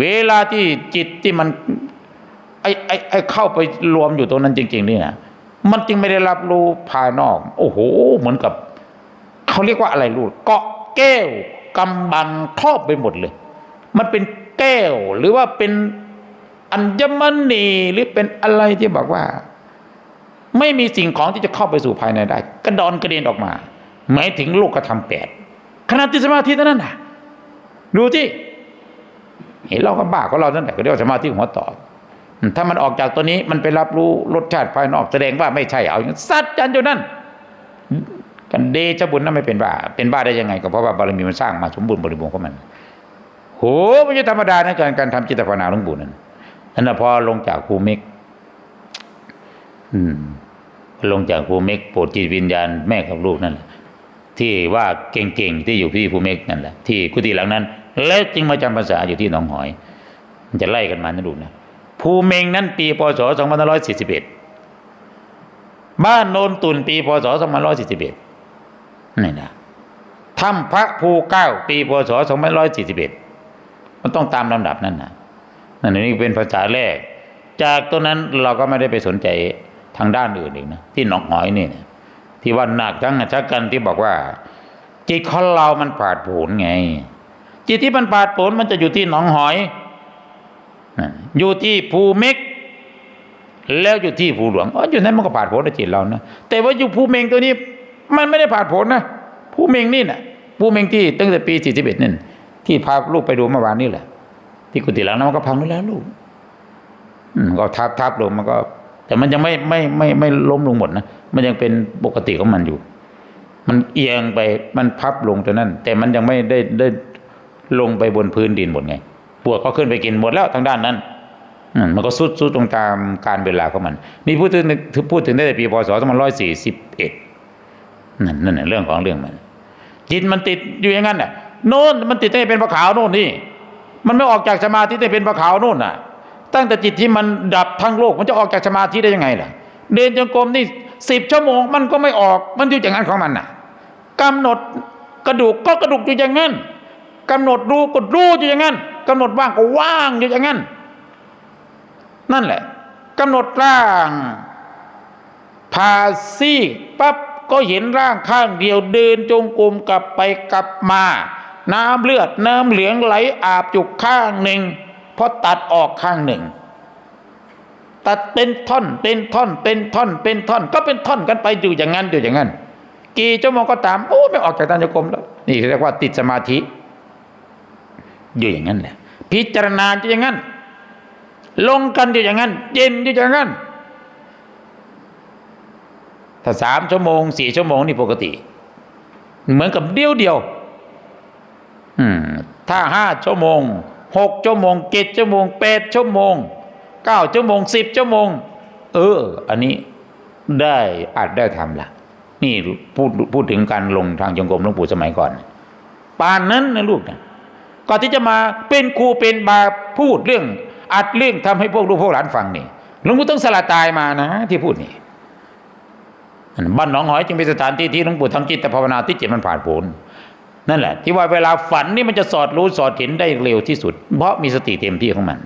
เวลาที่จิตที่มันไอ้ไอ้ไอ้เข้าไปรวมอยู่ตรงนั้นจริง ๆ นี่นะมันจึงไม่ได้รับรู้ภายนอก โอ้โห เหมือนกับเขาเรียกว่าอะไรรู้เกาะแก้วกำบังครอบไปหมดเลย มันเป็นแก้วหรือว่าเป็นอัญมณีหรือเป็นอะไรที่บอกว่า ไม่มีสิ่งของที่จะเข้าไปสู่ภายในได้ กระดอนกระเด็นออกมา หมายถึงลูกกระทำแปดขณะที่สมาธิเท่านั้นนะดูที่ เห็นเราก็บ้าของเราตั้งแต่ก็เรียกว่าสมาธิหัวต่อถ้ามันออกจากตัวนี้มันไปรับรู้รสชาติภายนอกแสดงว่าไม่ใช่เอาอย่างนั้นสัจจันอยู่นั่นกันเดชบุญนั้นไม่เป็นบ้า เป็นบ้าได้ยังไง ก็เพราะว่าบารมีมันสร้างมาสมบูรณ์บริบูรณ์ของมันโหไม่ใช่ธรรมดานะการการทำจิตภาวนาหลวงปู่นั้นนั่นนะพอลงจากภูมิกลงจากภูมิกโปรดจิตวิญญาณแม่กับลูกนั่นแหละที่ว่าเก่งๆที่อยู่ที่ภูมิกนั่นแหละที่กุฏิหลังนั้น แล้วจึงมาจำภาษาอยู่ที่หนองหอยมันจะไล่กันมานะลูกนะภูเมงนั้นปีพศ2541บ้านโนนตุนปีพศ2541นี่นะถ้ำพระภูเก้าปีพศ2541มันต้องตามลำดับนั่นนะนั่นนี่เป็นภาษาแรก จากตัวนั้นเราก็ไม่ได้ไปสนใจทางด้านอื่นอีกนะที่หนองหอยนี่นะที่ว่าหนักทั้งชักกันที่บอกว่า จิตของเรามันผาดโผนไง จิตที่มันผาดผนมันจะอยู่ที่หนองหอย อยู่ที่ภูเม็กแล้วอยู่ที่ภูหลวงอ๋ออยู่นั้นมันก็ผาดผนในจิตเรานะแต่ว่าอยู่ภูเมงตัวนี้ มันไม่ได้ผาดผนนะภูเมงนี่นะภูเมงที่ตั้งแต่ปี41นั่นที่พาลูกไปดูเมื่อวานนี่แหละ ที่กุฏิหลังนั้นมันก็พังไปแล้วลูกอืมก็ทับทับลงมันก็ แต่มันยังไม่ไม่ไม่ไม่ล้มลงหมดนะมันยังเป็นปกติของมันอยู่ มันเอียงไปมันพับลงตัวนั้น แต่มันยังไม่ได้ได้ ลงไปบนพื้นดินหมดไงปวกก็ขึ้นไปกินหมดแล้วทางด้านนั้นมันก็สุดสุดตรงตามการเวลาของมันนี่พูดถึงพูดถึงได้แต่ปีพศ2541นั่นนั่นน่ะเรื่องของเรื่องมัน จิตมันติดอยู่อย่างนั้นน่ะโน่นมันติดให้เป็นพระขาวโน่นนี่ มันไม่ออกจากสมาธิได้เป็นพระขาวโน่นน่ะ ตั้งแต่จิตที่มันดับทั้งโลก มันจะออกจากสมาธิได้ยังไงล่ะ เดินจงกรมนี่สิบชั่วโมงมันก็ไม่ออกมันอยู่อย่างนั้นของมันน่ะกำหนดกระดูกก็กระดูกอยู่อย่างนั้น กำหนดรู้ก็รู้อยู่อย่างนั้นกำหนดว่างก็ว่างอยู่อย่างนั้น นั่นแหละกำหนดร่างพาซีกปั๊บก็เห็นร่างข้างเดียวเดินจงกรมกลับไปกลับมา น้ำเลือดน้ำเหลืองไหลอาบจุกข้างหนึ่งเพราะตัดออกข้างหนึ่ง ตัดเป็นท่อนเป็นท่อนเป็นท่อนเป็นท่อน ก็เป็นท่อนกันไปอยู่อย่างนั้นอยู่อย่างนั้น กี่ชั่วโมงก็ตามโอ้ไม่ออกจากทางจงกรมแล้วนี่เรียกว่าติดสมาธิ อยู่อย่างนั้นแหละพิจารณาอยู่อย่างนั้น ลงกันอยู่อย่างนั้น เย็นอยู่อย่างนั้น ถ้าสามชั่วโมงสี่ชั่วโมงนี่ปกติ เหมือนกับเดียวเดียวถ้าห้าชั่วโมงหกชั่วโมงเจ็ดชั่วโมงแปดชั่วโมงเก้าชั่วโมงสิบชั่วโมง เออ อันนี้ได้อาจได้ทำละนี่พูดพูดถึงการลงทางจงกรมหลวงปู่สมัยก่อนปานนั้นนะลูกนะ ก่อนที่จะมาเป็นครูเป็นบาพูดเรื่อง อัดเรื่องทำให้พวกลูกพวกหลานฟังนี่หลวงปู่ต้องสละตายมานะ ที่พูดนี่บ้านหนองหอยจึงเป็นสถานที่ที่หลวงปู่ทำจิตภาวนาที่จิตมันผ่านผลนั่นแหละ ที่ว่าเวลาฝันนี่มันจะสอดรู้สอดเห็นได้เร็วที่สุด เพราะมีสติเต็มที่ของมัน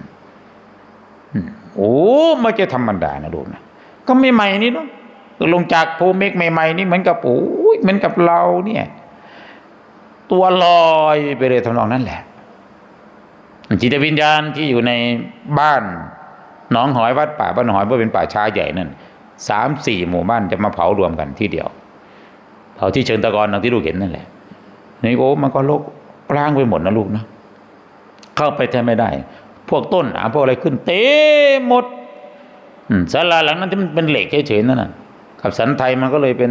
โอ้ไม่ใช่ธรรมดานะลูกนะก็ไม่ใหม่นี่เนาะลงจากภูมิกใหม่ๆนี่เหมือนกับโอ้ยเหมือนกับเราเนี่ย ตัวลอยไปเลยทำนองนั้นแหละ จิตวิญญาณที่อยู่ในบ้านหนองหอยวัดป่าบ้านหอยเพราะเป็นป่าช้าใหญ่นั่นสามสี่หมู่บ้านจะมาเผารวมกันที่เดียวเผาที่เชิงตะกอนดังที่ลูกเห็นนั่นแหละนี่โอ้มันก็ลกปรางไปหมดนะลูกนะเข้าไปแทบไม่ได้ พวกต้นหาพวกอะไรขึ้น เต็มหมดอืมศาลาหลังนั้นที่มันเป็นเหล็กเฉยๆนั่นน่ะกับสันไทยมันก็เลยเป็น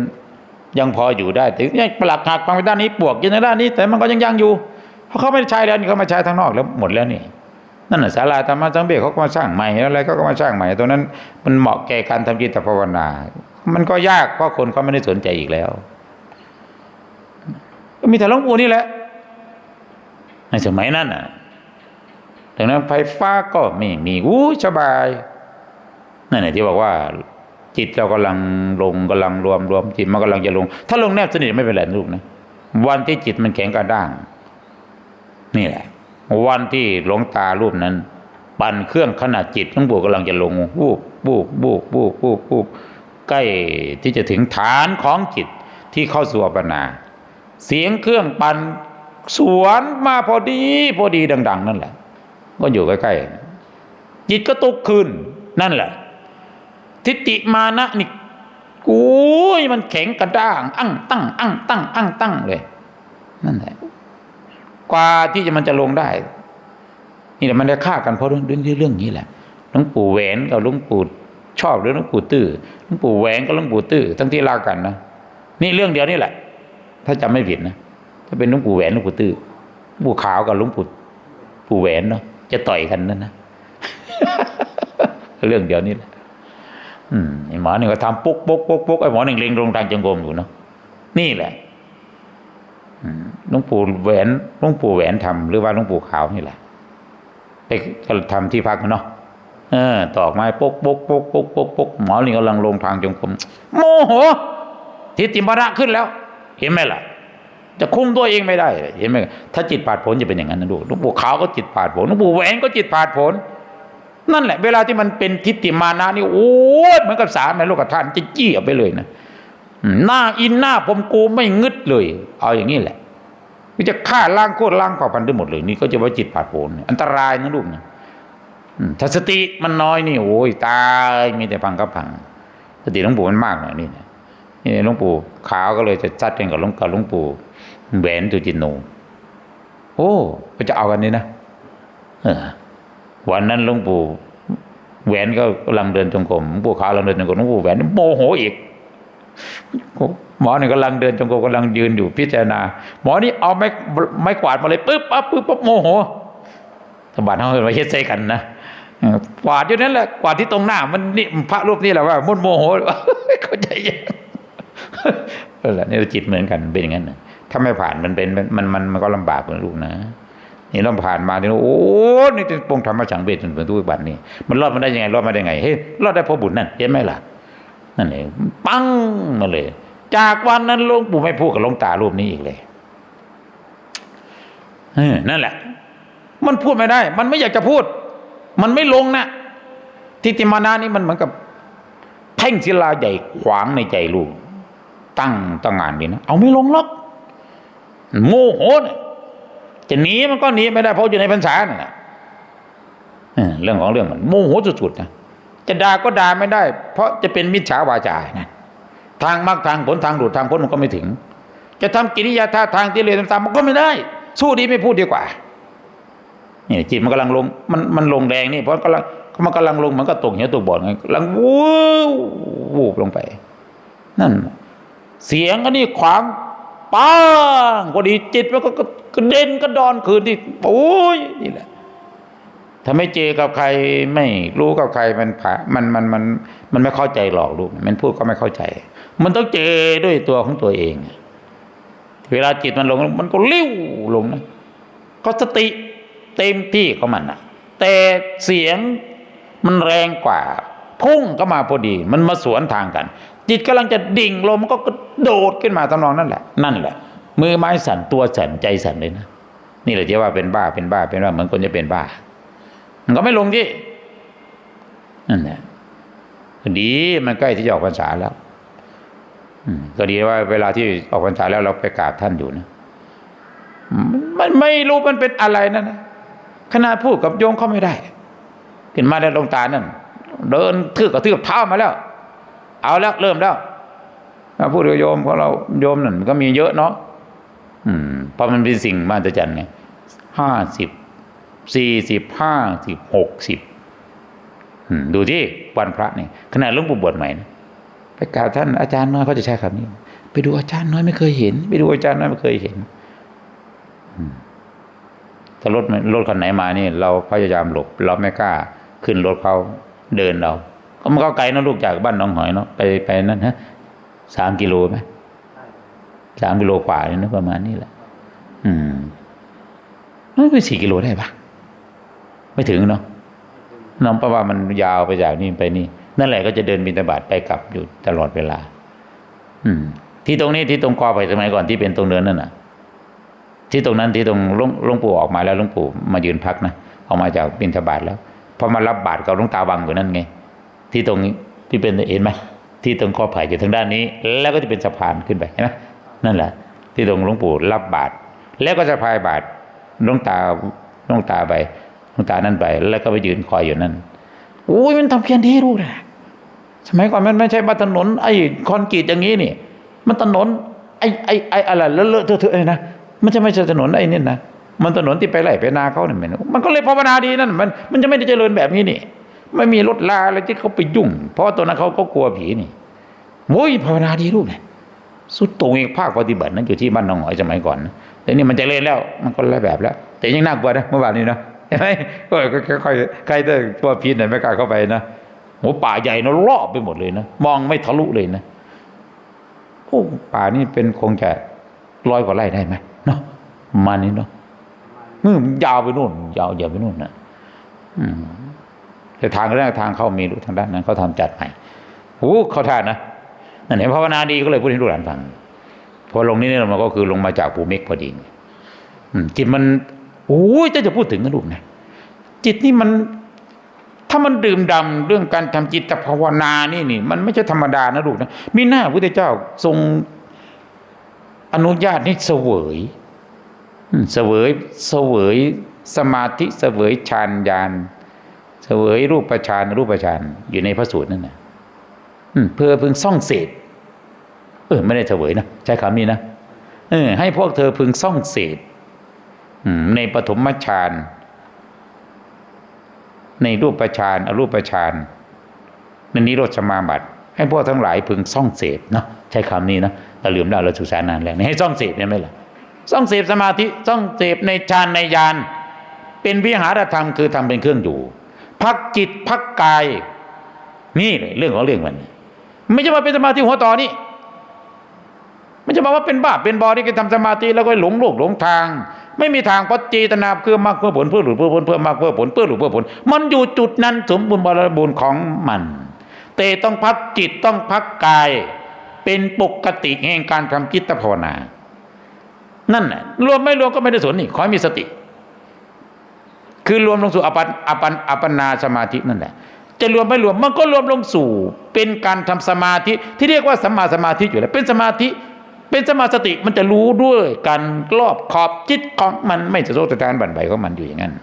ยังพออยู่ได้แต่ยังปลักหักฟังไปด้านนี้ปวกอยู่ในด้านนี้ แต่มันก็ยังยังอยู่ เพราะเขาไม่ได้ใช้แล้วนี่เขามาใช้ทางนอกแล้วหมดแล้วนี่นั่นน่ะศาลาธรรมะสังเบกเขาก็มาสร้างใหม่อะไรเขาก็มาสร้างใหม่ตรงนั้นมันเหมาะแก่การทำจิตภาวนา มันก็ยากเพราะคนเขาไม่ได้สนใจอีกแล้วก็มีแต่หลวงปู่นี่แหละในสมัยนั้นน่ะดังนั้นไฟฟ้าก็ไม่มีอู้สบายนั่นแหละที่บอกว่า จิตเรากำลังลงกำลังรวมรวมจิตมันกำลังจะลง ถ้าลงแนบสนิทไม่เป็นไรลูกนะวันที่จิตมันแข็งกระด้าง นี่แหละ วันที่หลวงตารูปนั้น ปั่นเครื่องขนาดจิตหลวงปู่กำลังจะลงบูบบูบบูบบูบบูบบูบใกล้ที่จะถึงฐานของจิตที่เข้าสู่อัปปนา เสียงเครื่องปั่นสวนมาพอดีพอดีดัง ๆ นั่นแหละ ก็อยู่ใกล้ๆจิตก็ตกคืนนั่นแหละ ทิฏฐิมานะนี่กูยมันแข็งกระด้าง อั้งตั้งอั้งตั้งอั้งตั้งเลย นั่นแหละ กว่าที่จะมันจะลงได้ นี่แหละมันได้ฆ่ากันเพราะเรื่องเรื่องนี้แหละหลวงปู่แหวนกับหลวงปู่ชอบหรือหลวงปู่ตื้อหลวงปู่แหวนกับหลวงปู่ตื้อทั้งที่ลากันนะนี่เรื่องเดียวนี่แหละ ถ้าจำไม่ผิดนะถ้าเป็นหลวงปู่แหวนหลวงปู่ตื้อหลวงปู่ขาวกับหลวงปู่ปู่แหวนเนาะจะต่อยกันนั่นนะเรื่องเดียวนี่แหละอืมไอหมอหนึ่งก็ทำปุ๊กปุ๊กปุ๊กปุ๊กไอ้หมอหนึ่งเล็งลงทางจงกรมอยู่เนาะนี่แหละ หลวงปู่แหวนหลวงปู่แหวนทำหรือว่าหลวงปู่ขาวนี่แหละไปก็ทำที่พักเนาะเออ ตอกไม้ปุ๊กปุ๊กปุ๊กปุ๊กปุ๊กปุ๊กหมอหนึ่งกำลังลงทางจงกรมโมโหทิฏฐิมรณะขึ้นแล้ว เห็นไหมล่ะ จะคุมตัวเองไม่ได้ เห็นไหมถ้าจิตผาดผลจะเป็นอย่างนั้นนะลูกหลวงปู่ขาวก็จิตผาดผลหลวงปู่แหวนก็จิตผาดผล นั่นแหละ เวลาที่มันเป็นทิฏฐิมานะนี่โอ้ยเหมือนกับสามในโลกธาตุจะจี้ออกไปเลยนะ หน้าอินหน้าผมกูไม่งึดเลย เอาอย่างนี้แหละมันจะฆ่าล้างโคตรล้างเผ่าพันธุ์ได้หมดเลย นี่ก็จะว่าจิตผาดโผนอันตรายนะลูกนะอืมถ้าสติมันน้อยนี่โอ้ยตายมีแต่พังกับพัง สติหลวงปู่มันมากหน่อยนี่นะนี่หลวงปู่ขาวก็เลยจะจัดกันกับหลวงกับหลวงปู่แหวนตุจินโนโอ้ก็จะเอากันนี่นะเออวันนั้นหลวงปู่แหวนก็กำลังเดินจงกรมหลวงปู่ขาวกำลังเดินจงกรมหลวงปู่แหวนโมโหอีก หมอนี่กำลังเดินจงกรมกำลังยืนอยู่พิจารณา หมอนี่เอาไม้ไม้กวาดมาเลยปึ๊บปั๊บปึ๊บปั๊บโมโหสบานเขาเลยมาเฮ็ดใส่กันนะกวาดอยู่นั่นแหละกวาดที่ตรงหน้า มันนี่พระรูปนี่แหละว่ามันโมโหเข้าใจยังนั่นแหละนี่จิตเหมือนกันเป็นอย่างนั้นถ้าไม่ผ่านมันเป็นมันมันมันก็ลำบากนลูกนะนี่เราผ่านมาเนี่ยโอ้นี่เป็นปงธรรมะฉังเบศจนถึงทุกวันนี้มันรอดมาได้ยังไงรอดมาได้ไงเฮ้ยรอดได้เพราะบุญนั่นเห็นไหมล่ะ นั่นเองปังมาเลย จากวันนั้นหลวงปู่ไม่พูดกับหลวงตารูปนี้อีกเลยเออนั่นแหละ มันพูดไม่ได้ มันไม่อยากจะพูด มันไม่ลงนะทิฏฐิมานานี่มันเหมือนกับแท่งศิลาใหญ่ขวางในใจลูก ตั้งตั้งงานดีนะเอาไม่ลงหรอกโมโหนะจะหนีมันก็หนีไม่ได้เพราะอยู่ในพรรษาน่ะเออเรื่องของเรื่องมันโมโหสุดๆนะ จะด่าก็ด่าไม่ได้ เพราะจะเป็นมิจฉาวาจานะทางมรรคทางผลทางหลุดทางพ้นมันก็ไม่ถึง จะทำกิริยาท่าทางที่เลวตามๆมันก็ไม่ได้ สู้ดีไม่พูดดีกว่าเนี่ยจิตมันกำลังลงมันมันลงแรงนี่เพราะกำลังมันกำลังลงมันก็ตกเหวตกบ่อไงกำลังวูบวูบลงไป นั่น เสียงอันนี้ขวางป้างพอดีจิตมันก็กระเด็นกระดอนคืนที่โอ้ยนี่แหละ ถ้าไม่เจอกับใครไม่รู้กับใครมันผ่ามันมันมันมันไม่เข้าใจหรอกลูกมันพูดก็ไม่เข้าใจ มันต้องเจอด้วยตัวของตัวเอง เวลาจิตมันลงมันก็เลิ้ยวลงนะก็สติเต็มที่ของมันนะแต่เสียงมันแรงกว่า พุ่งก็มาพอดี มันมาสวนทางกัน จิตกำลังจะดิ่งลงมันก็กระโดดขึ้นมาทำนองนั่นแหละ นั่นแหละ มือไม้สั่นตัวสั่นใจสั่นเลยนะนี่แหละที่ว่าเป็นบ้าเป็นบ้าเป็นว่าเหมือนคนจะเป็นบ้า มันก็ไม่ลงที่นั่นแหละดีมันใกล้ที่จะออกพรรษาแล้วอก็ดีว่าเวลาที่ออกพรรษาแล้วเราไปกราบท่านอยู่นะมันไม่รู้มันเป็นอะไรนั่นนะขนาดพูดกับโยมเขาไม่ได้ ขึ้นมาได้ลงตานั่นเดินทือกกับทือกเท้ามาแล้ว เอาแล้วเริ่มแล้วมาพูดกับโยมของเราโยมนั่นก็มีเยอะเนาะอืมเพราะมันเป็นสิ่งมหัศจรรย์ไงห้าสิบ สี่สิบห้าสิบหกสิบดูที่วันพระนี่ขนาดลุงปู่บวชใหม่นะไปกราบท่านอาจารย์น้อยเขาจะใช้คำนี้ ไปดูอาจารย์น้อยไม่เคยเห็น ไปดูอาจารย์น้อยไม่เคยเห็นถ้ารถรถคันไหนมานี่ เราพยายามหลบ เราไม่กล้า ขึ้นรถเขาเดินเราก็มันก็ไกลนะลูกจากบ้านน้องหอยเนาะไปไปนั่นฮะสามกิโลไหมสามกิโลกว่าเนี่ยนะประมาณนี้แหละ อืมไม่สี่กิโลได้ปะ ไม่ถึงเนาะน้องเพราะว่ามันยาวไปจากนี่ไปนี่ นั่นแหละก็จะเดินบินตบาตไปกลับอยู่ตลอดเวลา อืม ที่ตรงนี้ที่ตรงกอไปสมัยก่อนที่เป็นตรงเนินนั่นน่ะ ที่ตรงนั้นที่ตรงลวงลงปู่ออกมาแล้วลวงปู่มายืนพักนะออกมาจากบิณฑบาตแล้วพอมารับบาตรกับลวงตาวังอยู่นั่นไง ที่ตรงนี้ที่เป็นเห็นไหมที่ตรงข้อไผ่อยู่ทางด้านนี้ แล้วก็จะเป็นสะพานขึ้นไปเห็นไหมนั่นแหละ ที่ตรงหลวงปู่รับบาตรแล้วก็จะพายบาตรลงตาลงตาไป หลวงตานั่นไป แล้วก็ไปยืนคอยอยู่นั่นโอ้ยมันทำเพียรดีรู้นะสมัยก่อนมันไม่ใช่มาถนนไอ้คอนกรีตอย่างนี้นี่ มันถนนไอ้ไอ้ไอ้อะไรเลอะเลอะเทอะเลยนะมันจะไม่ใช่ถนนไอ้นี่นะมันถนนที่ไปไล่ไปนาเขาเนี่ยมันมันก็เลยภาวนาดีนั่นมันมันจะไม่ได้เจริญแบบนี้นี่ ไม่มีรถลาอะไรที่เขาไปยุ่ง เพราะว่าตัวนั้นเขาก็กลัวผีนี่โว้ยภาวนาดีลูกเนี่ยสุดตรงอีกภาคปฏิบัตินั้นอยู่ที่บ้านน้องหอยสมัยก่อนแต่นี่มันเจะเล่นแล้ว มันก็หลายแบบแล้ว แต่ยังน่ากลัวนะเมื่อวานนี้นะ เห็นไหมก็ค่อยๆใครถ้ากลัวผีเนี่ยไม่กล้าเข้าไปนะโหป่าใหญ่นะรอบไปหมดเลยนะมองไม่ทะลุเลยนะโอ้ป่านี่เป็นคงจะร้อยกว่าไร่ได้ไหมเนาะมานี้เนาะอืมยาวไปนู่น ยาวยาวไปนู่นนะอืมแต่ทางแรกทางเข้ามีรู้ทางด้านนั้นเขาทำจัดใหม่โอ้เขาท่านะนั่นเห็นภาวนาดีก็เลยพูดให้ลูกหลานฟังพอลงนี่เนี่ยมันก็คือลงมาจากภูมิกพอดีจิตมัน โอ้ยจะจะพูดถึงนะลูกนะจิตนี่มัน ถ้ามันดื่มดำเรื่องการทำจิตภาวนานี่นี่ มันไม่ใช่ธรรมดานะลูกนะมีหน้าพระพุทธเจ้าทรงอนุญาตให้เสวยเสวยเสวยสมาธิเสวยฌานญาณเสวยรูปฌานรูปฌานอยู่ในพระสูตรนั่นนะเพื่อพึงซ่องเสพเออไม่ได้เสวยนะใช้คำนี้นะเออให้พวกเธอพึงซ่องเสพ ในปฐมฌานในรูปฌานอรูปฌานในนิโรธสมาบัติ ให้พวกทั้งหลายพึงซ่องเสพเนาะใช้คำนี้นะเราลืมแล้วเราศึกษานานแล้วนี่ให้ซ่องเสพเนี่ยไหมล่ะซ่องเสพสมาธิซ่องเสพในฌานในญาณเป็นวิหารธรรมคือทำเป็นเครื่องอยู่ พักจิตพักกาย นี่เลยเรื่องของเรื่องมัน ไม่ใช่ว่าเป็นสมาธิหัวต่อนี่ไม่ใช่บอกว่าเป็นบ้าเป็นบอที่แกทำสมาธิแล้วก็หลงโลกหลงทาง ไม่มีทางเพราะเจตนาเพื่อมากเพื่อผลเพื่อหลุดเพื่อผลเพื่อมากเพื่อผลเพื่อหลุดเพื่อผล มันอยู่จุดนั้นสมบูรณ์บริบูรณ์ของมัน แต่ต้องพักจิตต้องพักกาย เป็นปกติแห่งการทำจิตภาวนา นั่นแหละรวมไม่รวมก็ไม่ได้สนนี่ขอให้มีสติ คือรวมลงสู่อปันอปันอปันนาสมาธินั่นแหละจะรวมไม่รวมมันก็รวมลงสู่เป็นการทำสมาธิที่เรียกว่าสัมมาสมาธิอยู่แล้วเป็นสมาธิ เป็นสมาสติมันจะรู้ด้วยการรอบขอบจิตของมันไม่จะโซตทานบันใบของมันอยู่อย่างนั้น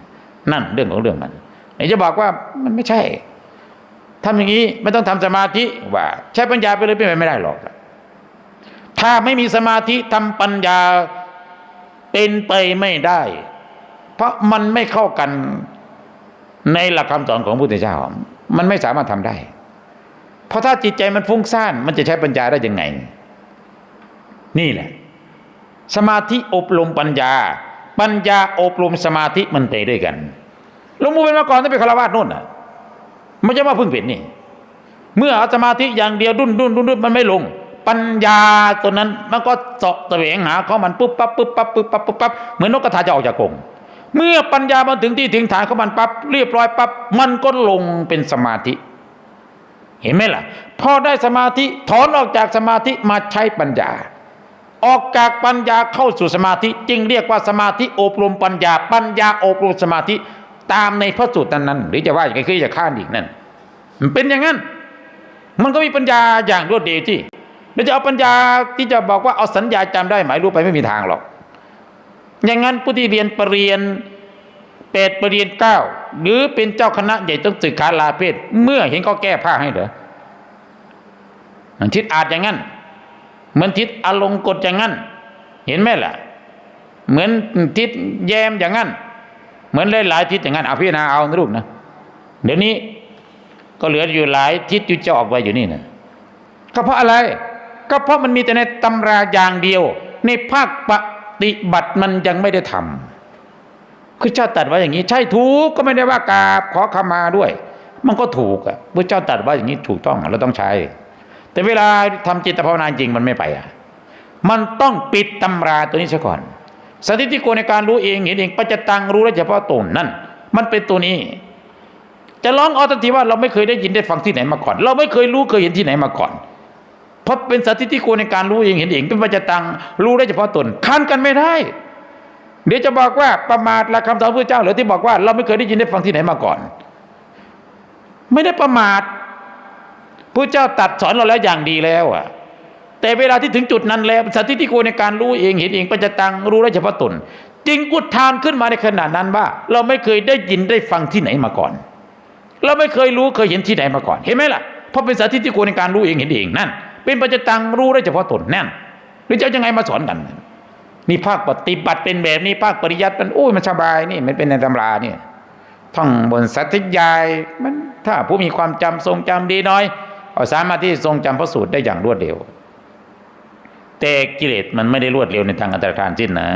นั่นเรื่องของเรื่องมันไหนจะบอกว่ามันไม่ใช่ทำอย่างนี้ไม่ต้องทำสมาธิว่า ใช้ปัญญาไปเลยเป็นไปไม่ได้หรอก ถ้าไม่มีสมาธิทำปัญญาเป็นไปไม่ได้ เพราะมันไม่เข้ากันในหลักคำสอนของพระพุทธเจ้า มันไม่สามารถทำได้ เพราะถ้าจิตใจมันฟุ้งซ่าน มันจะใช้ปัญญาได้ยังไง นี่แหละ สมาธิอบรมปัญญา ปัญญาอบรมสมาธิมันไปด้วยกันหลวงปู่เป็นมาก่อนต้องเป็นคารวาสนู่นน่ะไม่ใช่ว่าเพิ่งเป็นนี่ เมื่อเอาสมาธิอย่างเดียวดุนดุนดุนดุนมันไม่ลง ปัญญาตัวนั้นมันก็เสาะแสวงหาเขามันปุ๊บปั๊บปุ๊บปั๊บปุ๊บปั๊บปุ๊บปั๊บเหมือนนกกระทาจะออกจากกรงเมื่อปัญญามันถึงที่ถึงฐานของมันปั๊บเรียบร้อยปั๊บมันก็ลงเป็นสมาธิ เห็นไหมล่ะพอได้สมาธิถอนออกจากสมาธิมาใช้ปัญญา ออกจากปัญญาเข้าสู่สมาธิจึงเรียกว่าสมาธิอบรมปัญญา ปัญญาอบรมสมาธิตามในพระสูตรนั้นๆหรือจะว่าอย่างไรคือจะข้านอีกนั่นมันเป็นอย่างนั้น มันก็มีปัญญาอย่างรวดเร็วที่เราจะเอาปัญญาที่จะบอกว่าเอาสัญญาจำได้หมายรู้ไปไม่มีทางหรอก อย่างนั้นผู้ที่เรียนปรริญญาแปดปรริญญาเก้าหรือเป็นเจ้าคณะใหญ่ต้องศึกขาลาเพศเมื่อเห็นเขาแก้ผ้าให้เหรอมันทิศอาจอย่างนั้น เหมือนทิศอารมณ์กดอย่างนั้น เห็นไหมล่ะ เหมือนทิศแยมอย่างนั้น เหมือนหลายๆทิศอย่างนั้นเอาพิจารณาเอานะลูกนะเดี๋ยวนี้ก็เหลืออยู่หลายทิศที่จะออกไปอยู่นี่นะก็เพราะอะไร ก็เพราะมันมีแต่ในตำราอย่างเดียว ในภาคปฏิบัติมันยังไม่ได้ทำคือเจ้าตัดว่าอย่างนี้ ใช่ถูกก็ไม่ได้ว่ากราบขอขมาด้วย มันก็ถูกอะพระเจ้าตัดว่าอย่างนี้ถูกต้องเราต้องใช้ แต่เวลาทำจิตภาวนาจริงมันไม่ไปอะมันต้องปิดตำราตัวนี้ซะก่อนสถิติโกในการรู้เองเห็นเองปัจจตังรู้ได้เฉพาะตนนั่น มันเป็นตัวนี้ จะร้องเอาทันทีว่าเราไม่เคยได้ยินได้ฟังที่ไหนมาก่อน เราไม่เคยรู้เคยเห็นที่ไหนมาก่อน เพราะเป็นสถิติโกในการรู้เองเห็นเองเป็นปัจจตังรู้ได้เฉพาะตนค้านกันไม่ได้ เดี๋ยวจะบอกว่าประมาทละคำสอนพระเจ้าหรือที่บอกว่าเราไม่เคยได้ยินได้ฟังที่ไหนมาก่อน ไม่ได้ประมาท พระเจ้าตัดสอนเราแล้วอย่างดีแล้วอะ แต่เวลาที่ถึงจุดนั้นแล้วสัตย์ที่โกในการรู้เองเห็นเองปัจจตังรู้ได้เฉพาะตนจึงอุทานขึ้นมาในขณะนั้นว่า เราไม่เคยได้ยินได้ฟังที่ไหนมาก่อน เราไม่เคยรู้เคยเห็นที่ไหนมาก่อนเห็นไหมล่ะเพราะเป็นสัตย์ที่โกในการรู้เองเห็นเองนั่น เป็นปัจจตังรู้ได้เฉพาะตนนั่นหรือจะเอายังไงมาสอนกันนี่ภาคปฏิบัติเป็นแบบนี้ภาคปริยัติมันโอ้ยมันสบายนี่มันเป็นในตำราเนี่ยท่องบนสัตยายมันถ้าผู้มีความจำทรงจำดีหน้อย สามารถที่ทรงจำพระสูตรได้อย่างรวดเร็ว แต่กิเลสมันไม่ได้รวดเร็วในทางอันตรธานสิ้นนะ